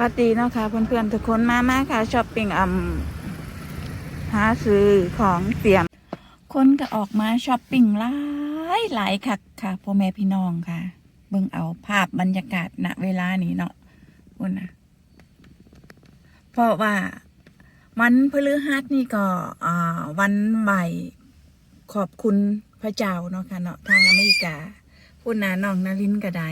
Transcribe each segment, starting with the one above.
วัสดีเนาะค่ะเพื่อนๆทุกคนมามาค่ะช้อปปิ้งอ่ำหาซื้อของเตรียม คนก็ออกมาช้อปปิ้งหลายหลายคักค่ะพ่อแม่พี่น้องค่ะ เบิ่งเอาภาพบรรยากาศณเวลานี้เนาะคุณนะเพราะว่า วันพฤหัสนี่ก็อ่าวันใหม่ขอบคุณพระเจ้าเนาะค่ะเนาะทางอเมริกาพูดนะน้องนารินก็ได้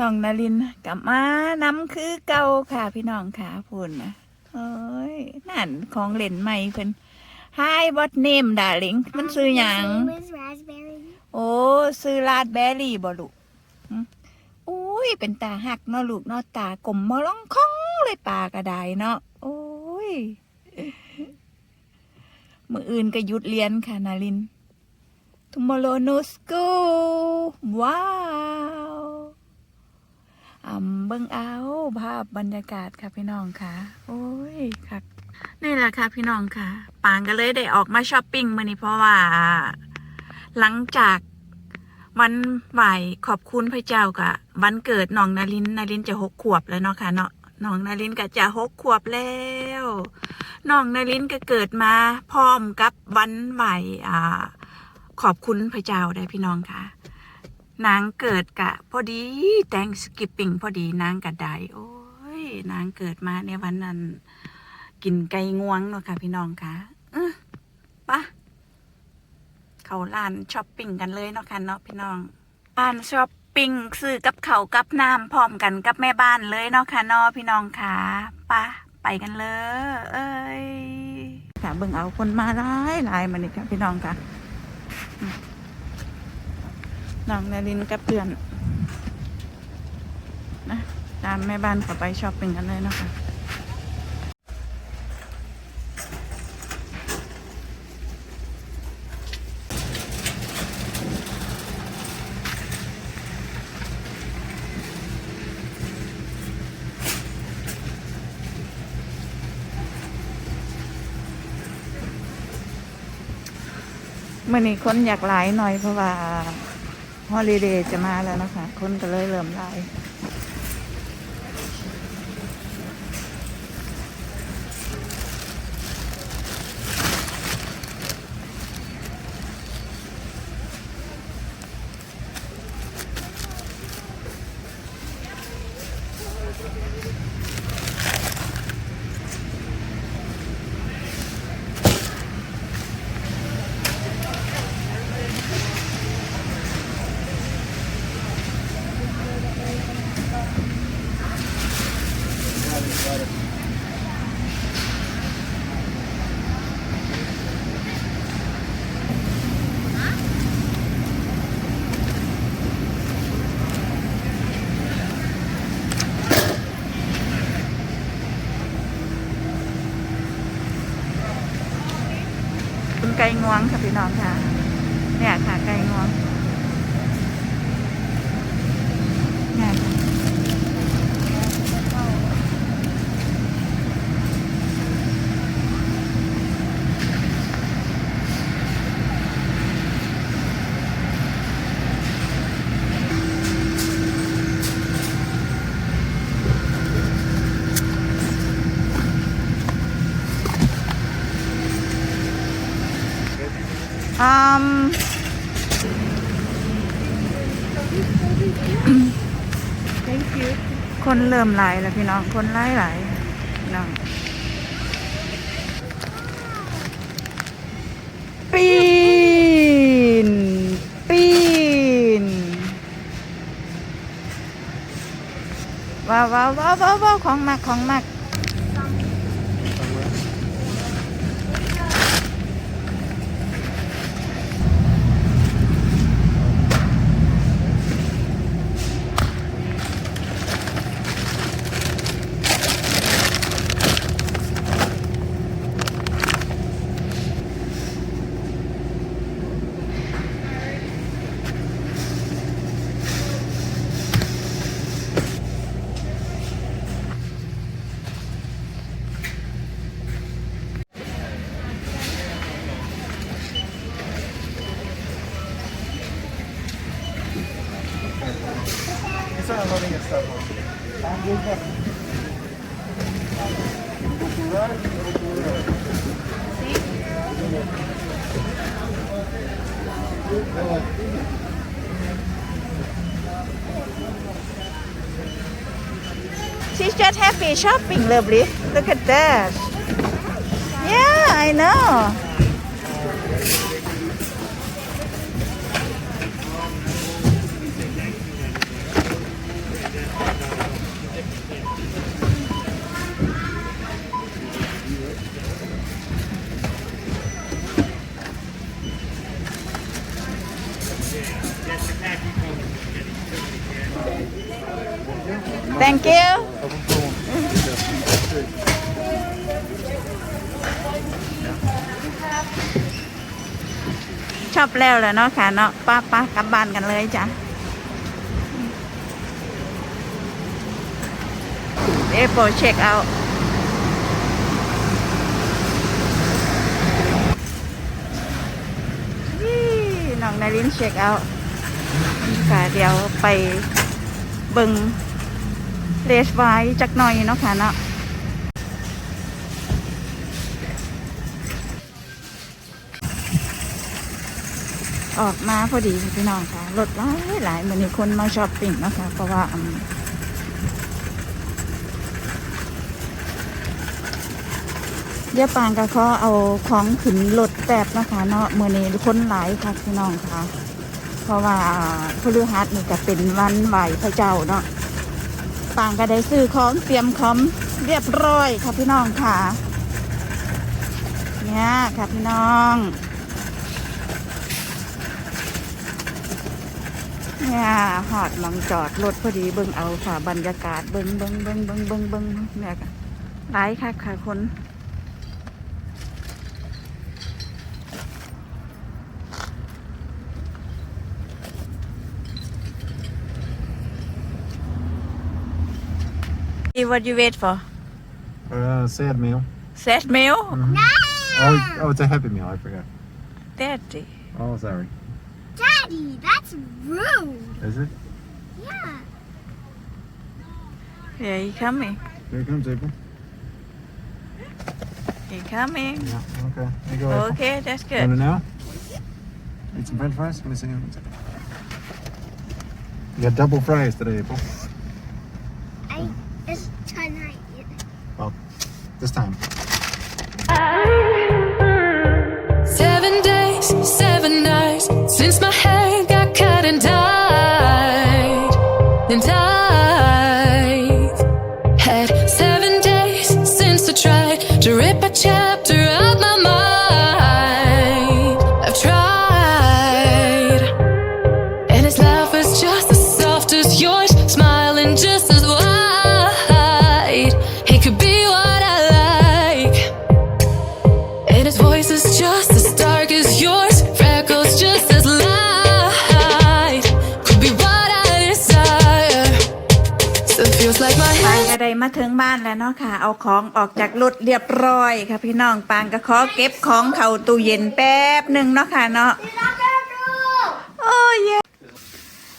น้องนารินกลับมาน้ำคือเก่าค่ะ พี่น้องค่ะพูนนะเฮ้ยนั่นของเล่นใหม่เพิ่น Hi what name darling มันซื้อหยัง His name is Raspberry. โอ้ซื้อลาดแบรี่บ่ลูกหึอุ้ยเป็นตาหักเนาะลูกเนาะตากลมมาล่องค้องเลยปากระไดเนาะโอ้ยมืออื่นก็หยุดเรียนค่ะนาริน tomorrow no school ว้าวอ่ำ เบิ่งเอาภาพบรรยากาศค่ะพี่น้องค่ะ โอ้ยค่ะนี่แหละค่ะพี่น้องค่ะ ปางก็เลยได้ออกมาช้อปปิ้งมื่อนี้เพราะว่า หลังจากวันไหวขอบคุณพระเจ้ากะวันเกิดน้องนารินนารินจะหกขวบแล้วเนาะค่ะเนาะน้องนารินก็จะหกขวบแล้วน้องนารินก็เกิดมาพร้อมกับวันไหวอ่าขอบคุณพระเจ้าได้พี่น้องค่ะ นางเกิดกะ พอดีแตงสกิปปิ้งพอดีนางกะได้โอ้ยนางเกิดมาในวันนั้น กินไก่งวงเนาะค่ะพี่น้องค่ะปะเขาร้านช้อปปิ้งกันเลยเนาะค่ะเนาะพี่น้องร้านช้อปปิ้งซื้อกับเขากับน้ำพร้อมกันกับแม่บ้านเลยเนาะค่ะเนาะพี่น้องค่ะปะไปกันเลย เอ้ยค่ะเบิ่งเอาคนมาหลายหลายมานี่ค่ะพี่น้องค่ะ น้องนารินกับเพื่อนนะตามแม่บ้านเขาไปชอปปิ้งกันเลยนะคะเมื่อนี้คนอยากหลายหน่อยเพราะว่า ฮอลิเดย์จะมาแล้วนะคะ คนก็เลยเริ่มหลา ไก่งวงค่ะพี่น้องค่ะ เนี่ยค่ะไก่งวงเนี่ยค่ะ อืมคนเริ่มไหลแล้วพี่น้อง คนหลายหลน้องปีน ปีน ว้าวว้าวว้าวว้าวของมักของมัก She's just happy shopping, lovely. Look at that. Yeah, I know. Thank you. ชอบแล้วแหละเนาะค่ะเนาะป้าป้ากลับบ้านกันเลยจ้ะเอโปเช็คเค่ะเดี๋ยวไปเบิงเลสไว้จักหน่อยเนาะค่ะเนาะออกมาพอดีค่ะพี่น้องค่ะรถหลายหลายเหมือนมีคนมาช้อปปิ้งนะคะเพราะว่าเดี๋ยวปางก็ขอเอาของขึ้นรถแป๊บนะคะเนาะเมื่อนี้คนหลายค่ะพี่น้องค่ะ เพราะว่าพฤหัสนี่ก็เป็นวันไหวพระเจ้าเนาะปางก็ได้ซื้อของเตรียมคอมเรียบร้อยค่ะพี่น้องค่ะเนี่ยค่ะพี่น้องเนี่ยหอดมองจอดรถพอดีเบิ่งเอาค่ะบรรยากาศเบิ่งเบิ่งเบิ่งเบิ่งเบิ่งเบิ่งเนี่ยค่ะหลายค่ะค่ะคน What do you wait for? Uh, sad meal. Set meal? Oh, oh, it's a happy meal. I forgot. Daddy. Oh, sorry. Daddy, that's rude. Is it? Yeah. Yeah, he coming. Here comes April. He coming. Yeah. Okay. There you go. April. Okay, that's Want it good. now? Eat some French fries. Let me see. You got double fries today, April. I it's tonight. This time. Seven days, seven nights since my hair got cut and dyed. And มาถึงบ้านแล้วเนาะค่ะ เอาของออกจากรถเรียบร้อยค่ะพี่น้องปางก็ขอเก็บของเข้าตู้เย็นแป๊บหนึ่งเนาะค่ะเนาะโอ้ย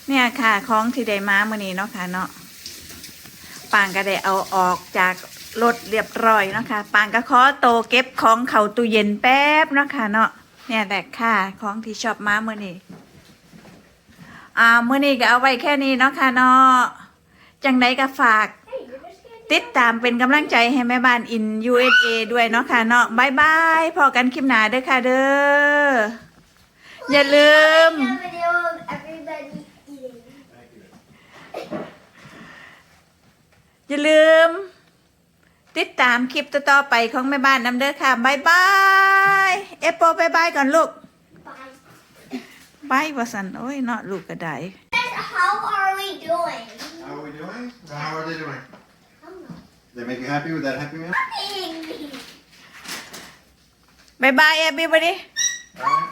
เนี่ยค่ะของที่ได้มาเมื่อนี้เนาะค่ะเนาะปางก็ได้เอาออกจากรถเรียบร้อยเนาะค่ะปางก็ขอโตเก็บของเข้าตู้เย็นแป๊บเนาะค่ะเนาะเนี่ยแหละค่ะของที่ชอบมาเมื่อนี้อ่าเมื่อนี้ก็เอาไว้แค่นี้เนาะค่ะเนาะจังไดก็ฝาก ติดตามเป็นกำลังใจให้แม่บ้านอิน USA ด้วยเนาะค่ะเนาะบายบายพอกันคลิปหน้าเด้อค่ะเด้ออย่าลืม video of everybody eating. อย่าลืม ติดตามคลิปต่อๆไปของแม่บ้านน้ำเด้อค่ะบายบายเอปโปบายบายก่อนลูก Bye. บายว่าสันโอ้ยเนาะลูกก็ได้ How are we doing? How are we doing? How are they doing? I'm not They make you happy with that happy meal? angry. บายบาย everybody All right.